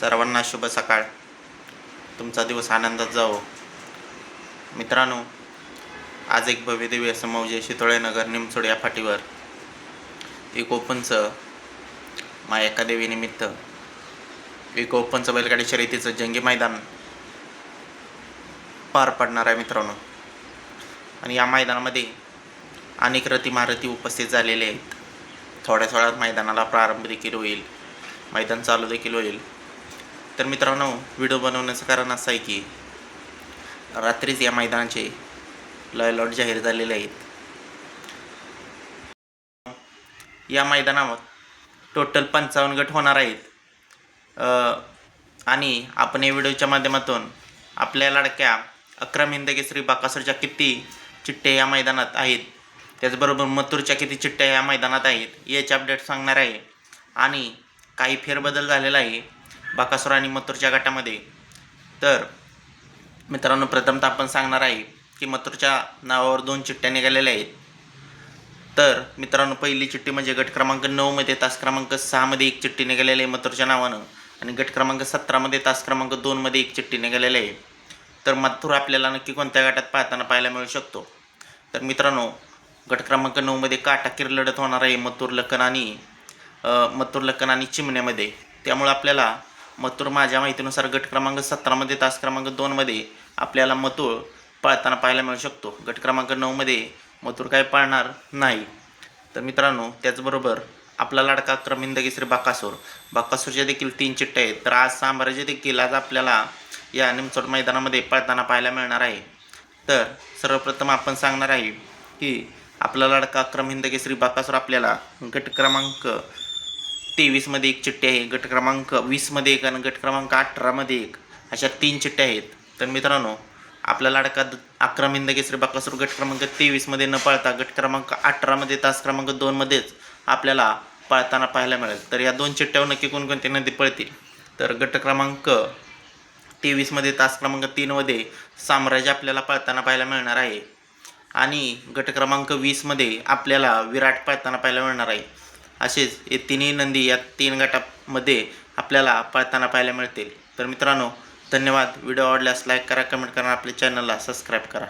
सर्वांना शुभ सकाळ. तुमचा दिवस आनंदात जावो. मित्रांनो आज एक भव्यदेवी असं मौजे शितोळेनगर निमचोड या फाटीवर एक ओपनचं मायका देवीनिमित्त एक ओपनचं बैलगाडी शर्यतीचं जंगी मैदान पार पडणार आहे मित्रांनो. आणि या मैदानामध्ये अनेक रती महारथी उपस्थित झालेले आहेत. थोड्या थोड्या मैदानाला प्रारंभ देखील होईल. मैदान चालू देखील होईल. तर मित्रांनो व्हिडिओ बनवण्याचं कारण असं आहे की रात्रीच या मैदानाचे लॉट जाहीर झालेले आहेत. या मैदानावर टोटल पंचावन्न गट होणार आहेत. आणि आपण या व्हिडिओच्या माध्यमातून आपल्या लाडक्या अक्रम हिंदकेसरी बाकासूरच्या किती चिठ्ठ्या या मैदानात आहेत त्याचबरोबर मथुरच्या किती चिठ्ठ्या या मैदानात आहेत याचे अपडेट सांगणार आहे. आणि काही फेरबदल झालेला आहे. बाकासूर आणि मथुरच्या गटामध्ये. तर मित्रांनो प्रथमतः आपण सांगणार आहे की मथुरच्या नावावर दोन चिठ्ठ्या निघालेल्या आहेत. तर मित्रांनो पहिली चिठ्ठी म्हणजे गट क्रमांक नऊमध्ये तास क्रमांक सहामध्ये एक चिठ्ठी निघालेली आहे मथुरच्या नावानं. आणि गट क्रमांक सतरामध्ये तास क्रमांक दोनमध्ये एक चिठ्ठी निघालेली आहे. तर मथुर आपल्याला नक्की कोणत्या गटात पाहताना पाहायला मिळू शकतो? तर मित्रांनो गट क्रमांक नऊमध्ये काटाकीर लढत होणार आहे मथुर लखन आणि मथुर लखन आणि चिमण्यामध्ये. त्यामुळे आपल्याला मथुर माझ्या माहितीनुसार गट क्रमांक सतरामध्ये तास क्रमांक दोनमध्ये आपल्याला मथुर पाळताना पाहायला मिळू शकतो. गट क्रमांक नऊमध्ये मथुर काय पाळणार नाही. तर मित्रांनो त्याचबरोबर आपला लाडका क्रमिंदगेश्री बाकासूर. बाकासूरच्या देखील तीन चिठ्ठ्या आहेत. तर आज साम्राज्य देखील आज आपल्याला या निमचोट मैदानामध्ये पळताना पाहायला मिळणार आहे. तर सर्वप्रथम आपण सांगणार आहे की आपला लाडका क्रमहिंदकेसरी बाकासूर आपल्याला गट क्रमांक तेवीसमध्ये एक चिठ्ठी आहे गट क्रमांक वीसमध्ये एक आणि गट क्रमांक अठरामध्ये एक. अशा तीन चिठ्ठ्या आहेत. तर मित्रांनो आपला लाडका द- मिंद केसरी बाकासूर गट क्रमांक तेवीसमध्ये न पाळता गट क्रमांक अठरामध्ये तास क्रमांक दोनमध्येच आपल्याला पाळताना पाहायला मिळेल. तर या दोन चिठ्ठ्यावर नक्की कोणकोणती नदी पळतील? तर गट क्रमांक तेवीसमध्ये तास क्रमांक तीनमध्ये साम्राज्य आपल्याला पळताना पाहायला मिळणार आहे. आणि गट क्रमांक वीसमध्ये आपल्याला विराट पळताना पाहायला मिळणार आहे. असेच हे तिन्ही नंदी या तीन गटामध्ये आपल्याला पळताना पाहायला मिळतील. तर मित्रांनो धन्यवाद. व्हिडिओ आवडल्यास लाईक करा कमेंट करा आपल्या चॅनलला सबस्क्राईब करा.